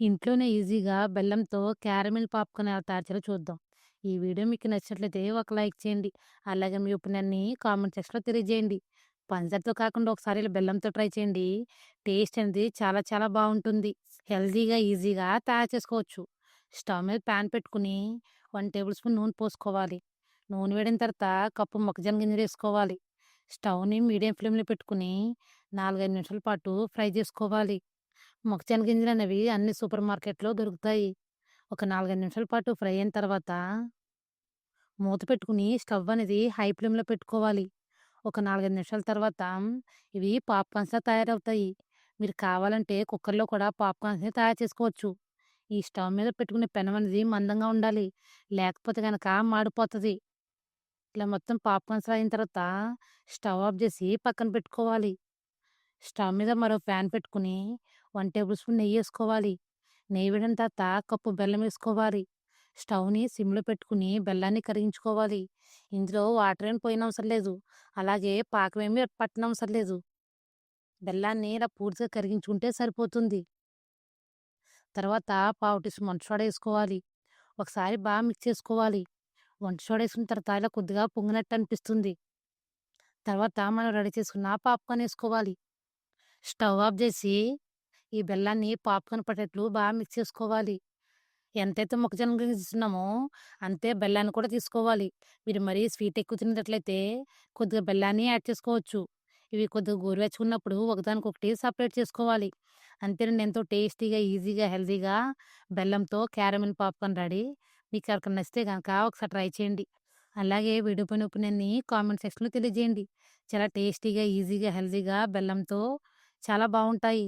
ఇంట్లోనే ఈజీగా బెల్లంతో క్యారమిల్ పాప్‌కార్న్ ఎలా తయారు చేయాలో చూద్దాం. ఈ వీడియో మీకు నచ్చినట్లయితే ఒక లైక్ చేయండి. అలాగే మీ ఒపీనియన్‌ని కామెంట్ సెక్షన్‌లో తెలియజేయండి. పంచదారతో కాకుండా ఒకసారి ఇలా బెల్లంతో ట్రై చేయండి. టేస్ట్ అనేది చాలా చాలా బాగుంటుంది హెల్తీగా, ఈజీగా తయారు చేసుకోవచ్చు. స్టవ్ మీద పాన్ పెట్టుకొని 1 టేబుల్ స్పూన్ నూనె పోసుకోవాలి. నూనె వేడిన తర్వాత కప్పు మొక్కజొన్న గింజలు వేసుకోవాలి. స్టవ్‌ని మీడియం ఫ్లేమ్‌లో పెట్టుకొని 4, 5 నిమిషాల పాటు ఫ్రై చేసుకోవాలి. మొక్కచెన గింజలు అనేవి అన్ని సూపర్ మార్కెట్‌లో దొరుకుతాయి. ఒక 4, 5 నిమిషాల పాటు ఫ్రై అయిన తర్వాత మూత పెట్టుకుని స్టవ్ అనేది హై ఫ్లేమ్‌లో పెట్టుకోవాలి. ఒక 4, 5 నిమిషాల తర్వాత ఇవి పాప్‌కార్న్స్‌లా తయారవుతాయి. మీరు కావాలంటే కుక్కర్‌లో కూడా పాప్‌కార్న్స్‌ని తయారు చేసుకోవచ్చు. ఈ స్టవ్ మీద పెట్టుకునే పెనం అనేది మందంగా ఉండాలి. లేకపోతే గనక మాడిపోతది. ఇలా మొత్తం పాప్‌కార్న్స్‌లా అయిన తర్వాత స్టవ్ ఆఫ్ చేసి పక్కన పెట్టుకోవాలి. స్టవ్ మీద మరో ఫ్యాన్ పెట్టుకొని వన్ టేబుల్ స్పూన్ నెయ్యేసుకోవాలి. నెయ్యి వేయడం తర్వాత కప్పు బెల్లం వేసుకోవాలి. స్టవ్‌ని సిమ్‌లో పెట్టుకొని బెల్లాన్ని కరిగించుకోవాలి. ఇందులో వాటర్ ఏమి పోయనవసరం లేదు. అలాగే పాకం ఏమి పట్టనవసరం లేదు. బెల్లాన్ని ఇలా పూర్తిగా కరిగించుకుంటే సరిపోతుంది. తర్వాత పావు టీ స్పూన్ వంట సోడా వేసుకోవాలి. ఒకసారి బాగా మిక్స్ చేసుకోవాలి. వంట సోడా వేసుకున్న తర్వాత ఇలా కొద్దిగా పొంగినట్టు అనిపిస్తుంది. తర్వాత మనం రెడీ చేసుకున్న పాప్‌కార్న్ వేసుకోవాలి. స్టవ్ ఆఫ్ చేసి ఈ బెల్లాన్ని పాప్‌కార్న్ పట్టేట్లు బాగా మిక్స్ చేసుకోవాలి. ఎంతైతే మొక్కజొన్న గింజలు తీసుకున్నామో అంతే బెల్లాన్ని కూడా తీసుకోవాలి. మీరు మరీ స్వీట్ ఎక్కువ తినేటట్లయితే కొద్దిగా బెల్లాన్ని యాడ్ చేసుకోవచ్చు. ఇవి కొద్దిగా గోరువెచ్చుకున్నప్పుడు ఒకదానికొకటి సపరేట్ చేసుకోవాలి. అంతేనండి ఎంతో టేస్టీగా, ఈజీగా, హెల్తీగా బెల్లంతో క్యారమిల్ పాప్‌కార్న్ రెడీ. మీకు ఎవరికైనా నచ్చితే కనుక ఒకసారి ట్రై చేయండి. అలాగే వీడియో పైన ఒపీనియన్‌ని కామెంట్ సెక్షన్‌లో తెలియజేయండి. చాలా టేస్టీగా, ఈజీగా, హెల్తీగా బెల్లంతో చాలా బాగుంటాయి